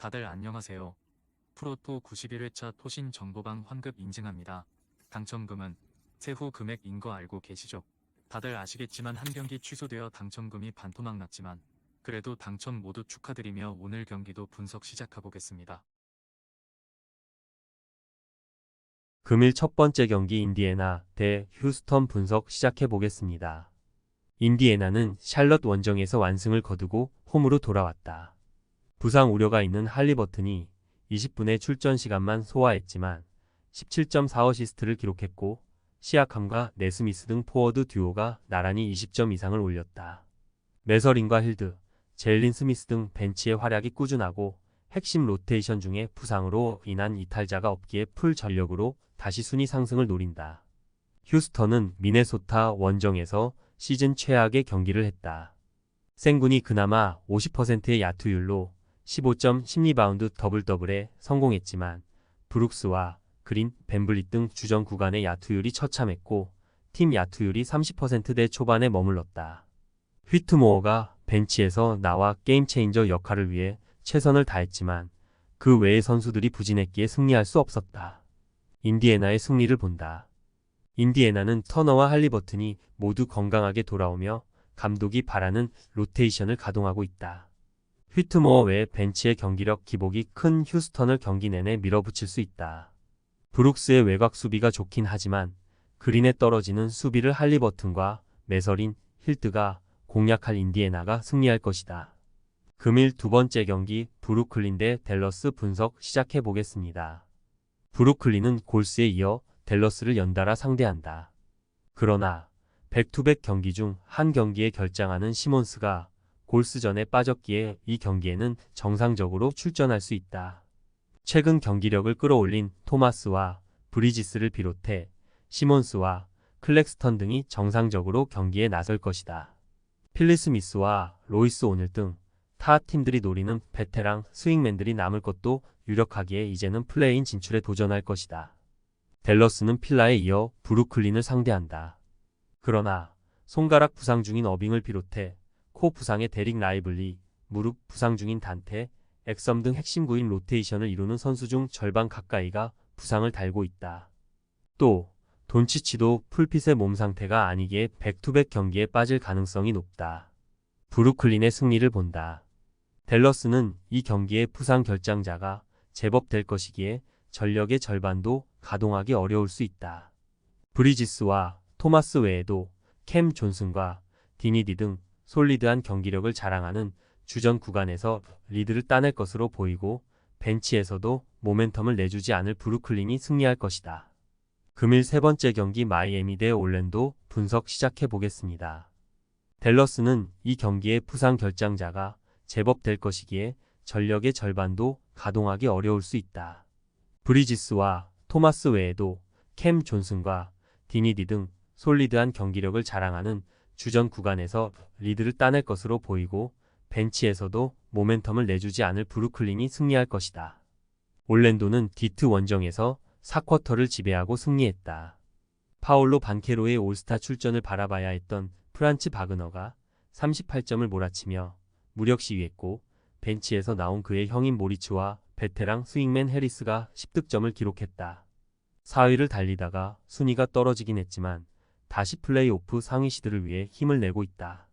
다들 안녕하세요. 프로토 91회차 토신 정보방 환급 인증합니다. 당첨금은 세후 금액인 거 알고 계시죠? 다들 아시겠지만 한 경기 취소되어 당첨금이 반토막 났지만 그래도 당첨 모두 축하드리며 오늘 경기도 분석 시작해보겠습니다. 금일 첫 번째 경기 인디애나 대 휴스턴 분석 시작해 보겠습니다. 인디애나는 샬럿 원정에서 완승을 거두고 홈으로 돌아왔다. 부상 우려가 있는 할리버튼이 20분의 출전 시간만 소화했지만 17.4어시스트를 기록했고 시아캄과 네스미스 등 포워드 듀오가 나란히 20점 이상을 올렸다. 메서린과 힐드, 젤린 스미스 등 벤치의 활약이 꾸준하고 핵심 로테이션 중에 부상으로 인한 이탈자가 없기에 풀 전력으로 다시 순위 상승을 노린다. 휴스턴은 미네소타 원정에서 시즌 최악의 경기를 했다. 생군이 그나마 50%의 야투율로 15.10리바운드 더블 더블에 성공했지만 브룩스와 그린, 벤블릿 등 주전 구간의 야투율이 처참했고 팀 야투율이 30%대 초반에 머물렀다. 휘트모어가 벤치에서 나와 게임 체인저 역할을 위해 최선을 다했지만 그 외의 선수들이 부진했기에 승리할 수 없었다. 인디애나의 승리를 본다. 인디애나는 터너와 할리버튼이 모두 건강하게 돌아오며 감독이 바라는 로테이션을 가동하고 있다. 휘트모어 외 벤치의 경기력 기복이 큰 휴스턴을 경기 내내 밀어붙일 수 있다. 브룩스의 외곽 수비가 좋긴 하지만 그린에 떨어지는 수비를 할리버튼과 메서린, 힐트가 공략할 인디애나가 승리할 것이다. 금일 두 번째 경기 브루클린 대 댈러스 분석 시작해 보겠습니다. 브루클린은 골스에 이어 댈러스를 연달아 상대한다. 그러나 백투백 경기 중 한 경기에 결장하는 시몬스가 골스전에 빠졌기에 이 경기에는 정상적으로 출전할 수 있다. 최근 경기력을 끌어올린 토마스와 브리지스를 비롯해 시몬스와 클렉스턴 등이 정상적으로 경기에 나설 것이다. 필리스미스와 로이스 오늘 등 타 팀들이 노리는 베테랑 스윙맨들이 남을 것도 유력하기에 이제는 플레인 진출에 도전할 것이다. 댈러스는 필라에 이어 브루클린을 상대한다. 그러나 손가락 부상 중인 어빙을 비롯해 코 부상의 데릭 라이블리, 무릎 부상 중인 단테, 엑섬 등 핵심 구인 로테이션을 이루는 선수 중 절반 가까이가 부상을 달고 있다. 또 돈치치도 풀핏의 몸 상태가 아니기에 백투백 경기에 빠질 가능성이 높다. 브루클린의 승리를 본다. 댈러스는 이 경기의 부상 결장자가 제법 될 것이기에 전력의 절반도 가동하기 어려울 수 있다. 브리지스와 토마스 외에도 캠 존슨과 디니디 등 솔리드한 경기력을 자랑하는 주전 구간에서 리드를 따낼 것으로 보이고 벤치에서도 모멘텀을 내주지 않을 브루클린이 승리할 것이다. 금일 세 번째 경기 마이애미 대 올랜도 분석 시작해 보겠습니다. 댈러스는 이 경기의 부상 결장자가 제법 될 것이기에 전력의 절반도 가동하기 어려울 수 있다. 브리지스와 토마스 외에도 캠 존슨과 디니디 등 솔리드한 경기력을 자랑하는 주전 구간에서 리드를 따낼 것으로 보이고 벤치에서도 모멘텀을 내주지 않을 브루클린이 승리할 것이다. 올랜도는 디트 원정에서 4쿼터를 지배하고 승리했다. 파올로 반케로의 올스타 출전을 바라봐야 했던 프란츠 바그너가 38점을 몰아치며 무력 시위했고 벤치에서 나온 그의 형인 모리츠와 베테랑 스윙맨 해리스가 10득점을 기록했다. 4위를 달리다가 순위가 떨어지긴 했지만 다시 플레이오프 상위 시드를 위해 힘을 내고 있다.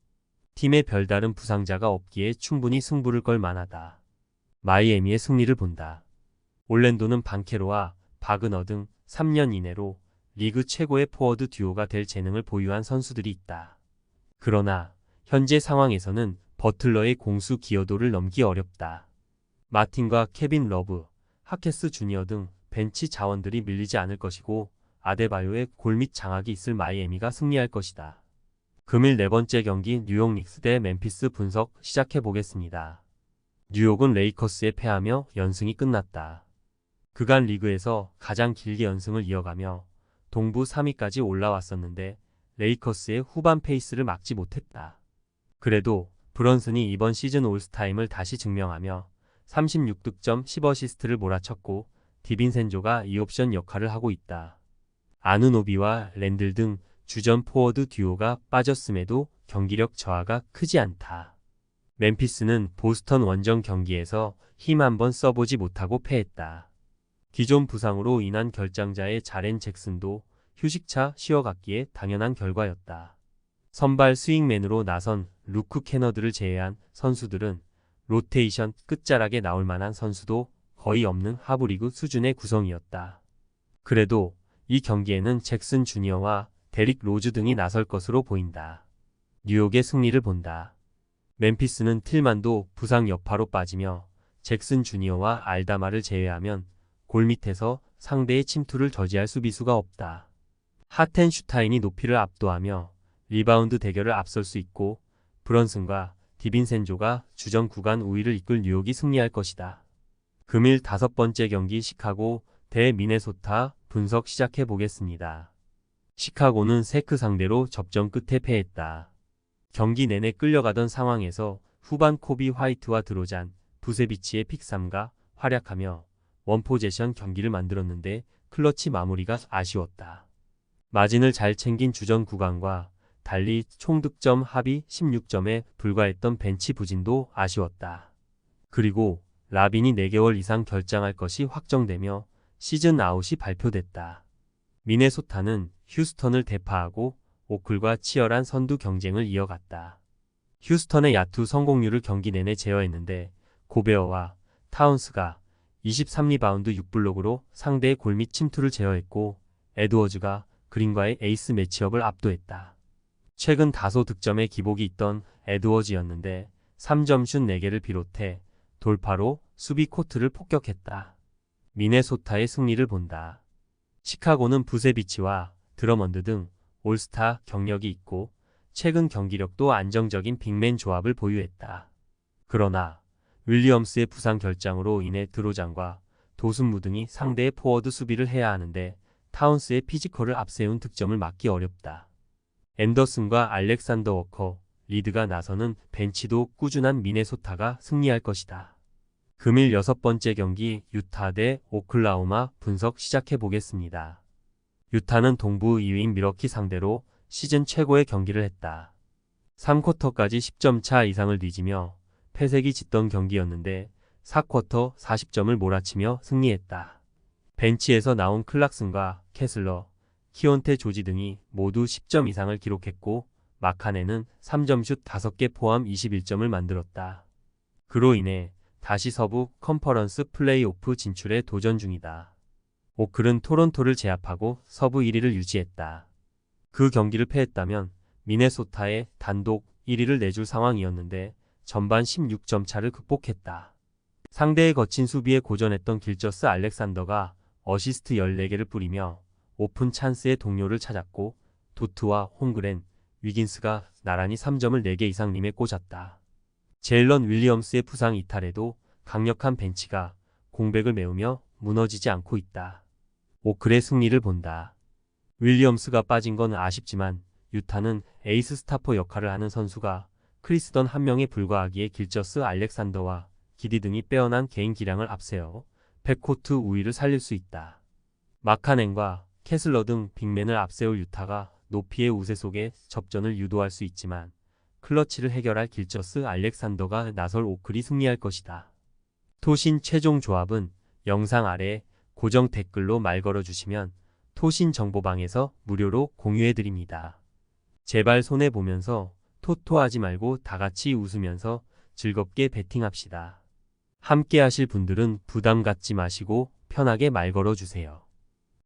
팀에 별다른 부상자가 없기에 충분히 승부를 걸 만하다. 마이애미의 승리를 본다. 올랜도는 반케로와 바그너 등 3년 이내로 리그 최고의 포워드 듀오가 될 재능을 보유한 선수들이 있다. 그러나 현재 상황에서는 버틀러의 공수 기여도를 넘기 어렵다. 마틴과 케빈 러브, 하케스 주니어 등 벤치 자원들이 밀리지 않을 것이고 아데바요의 골밑 장악이 있을 마이애미가 승리할 것이다. 금일 네 번째 경기 뉴욕 닉스 대 멤피스 분석 시작해 보겠습니다. 뉴욕은 레이커스에 패하며 연승이 끝났다. 그간 리그에서 가장 길게 연승을 이어가며 동부 3위까지 올라왔었는데 레이커스의 후반 페이스를 막지 못했다. 그래도 브런슨이 이번 시즌 올스타임을 다시 증명하며 36득점 10어시스트를 몰아쳤고 디빈센조가 이옵션 역할을 하고 있다. 아누노비와 랜들 등 주전 포워드 듀오가 빠졌음에도 경기력 저하가 크지 않다. 멤피스는 보스턴 원정 경기에서 힘 한번 써보지 못하고 패했다. 기존 부상으로 인한 결장자의 자렌 잭슨도 휴식차 쉬어갔기에 당연한 결과였다. 선발 스윙맨으로 나선 루크 캐너드를 제외한 선수들은 로테이션 끝자락에 나올 만한 선수도 거의 없는 하브리그 수준의 구성이었다. 그래도 이 경기에는 잭슨 주니어와 데릭 로즈 등이 나설 것으로 보인다. 뉴욕의 승리를 본다. 멤피스는 틸만도 부상 여파로 빠지며 잭슨 주니어와 알다마를 제외하면 골 밑에서 상대의 침투를 저지할 수비수가 없다. 하텐슈타인이 높이를 압도하며 리바운드 대결을 앞설 수 있고 브런슨과 디빈센조가 주전 구간 우위를 이끌 뉴욕이 승리할 것이다. 금일 다섯 번째 경기 시카고 대 미네소타 분석 시작해 보겠습니다. 시카고는 세크 상대로 접전 끝에 패했다. 경기 내내 끌려가던 상황에서 후반 코비 화이트와 드로잔, 부세비치의 픽3가 활약하며 원포제션 경기를 만들었는데 클러치 마무리가 아쉬웠다. 마진을 잘 챙긴 주전 구간과 달리 총 득점 합이 16점에 불과했던 벤치 부진도 아쉬웠다. 그리고 라빈이 4개월 이상 결장할 것이 확정되며 시즌 아웃이 발표됐다. 미네소타는 휴스턴을 대파하고 오클과 치열한 선두 경쟁을 이어갔다. 휴스턴의 야투 성공률을 경기 내내 제어했는데 고베어와 타운스가 23리바운드 6블록으로 상대의 골밑 침투를 제어했고 에드워즈가 그린과의 에이스 매치업을 압도했다. 최근 다소 득점에 기복이 있던 에드워즈였는데 3점슛 4개를 비롯해 돌파로 수비 코트를 폭격했다. 미네소타의 승리를 본다. 시카고는 부세비치와 드러먼드 등 올스타 경력이 있고 최근 경기력도 안정적인 빅맨 조합을 보유했다. 그러나 윌리엄스의 부상 결장으로 인해 드로장과 도슨무 등이 상대의 포워드 수비를 해야 하는데 타운스의 피지컬을 앞세운 득점을 막기 어렵다. 앤더슨과 알렉산더 워커, 리드가 나서는 벤치도 꾸준한 미네소타가 승리할 것이다. 금일 여섯 번째 경기 유타 대 오클라호마 분석 시작해 보겠습니다. 유타는 동부 2위인 미러키 상대로 시즌 최고의 경기를 했다. 3쿼터까지 10점 차 이상을 뒤지며 패색이 짙던 경기였는데 4쿼터 40점을 몰아치며 승리했다. 벤치에서 나온 클락슨과 캐슬러, 키온테 조지 등이 모두 10점 이상을 기록했고 마카네는 3점슛 5개 포함 21점을 만들었다. 그로 인해 다시 서부 컨퍼런스 플레이오프 진출에 도전 중이다. 오클은 토론토를 제압하고 서부 1위를 유지했다. 그 경기를 패했다면 미네소타에 단독 1위를 내줄 상황이었는데 전반 16점 차를 극복했다. 상대의 거친 수비에 고전했던 길저스 알렉산더가 어시스트 14개를 뿌리며 오픈 찬스의 동료를 찾았고 도트와 홍그렌, 위긴스가 나란히 3점을 4개 이상 림에 꽂았다. 제일런 윌리엄스의 부상 이탈에도 강력한 벤치가 공백을 메우며 무너지지 않고 있다. 오클의 승리를 본다. 윌리엄스가 빠진 건 아쉽지만 유타는 에이스 스타퍼 역할을 하는 선수가 크리스던 한 명에 불과하기에 길저스 알렉산더와 기디 등이 빼어난 개인 기량을 앞세워 백코트 우위를 살릴 수 있다. 마카넨과 캐슬러 등 빅맨을 앞세울 유타가 높이의 우세 속에 접전을 유도할 수 있지만 클러치를 해결할 길저스 알렉산더가 나설 오클이 승리할 것이다. 토신 최종 조합은 영상 아래 고정 댓글로 말 걸어주시면 토신 정보방에서 무료로 공유해드립니다. 제발 손해보면서 토토하지 말고 다같이 웃으면서 즐겁게 베팅합시다. 함께 하실 분들은 부담 갖지 마시고 편하게 말 걸어주세요.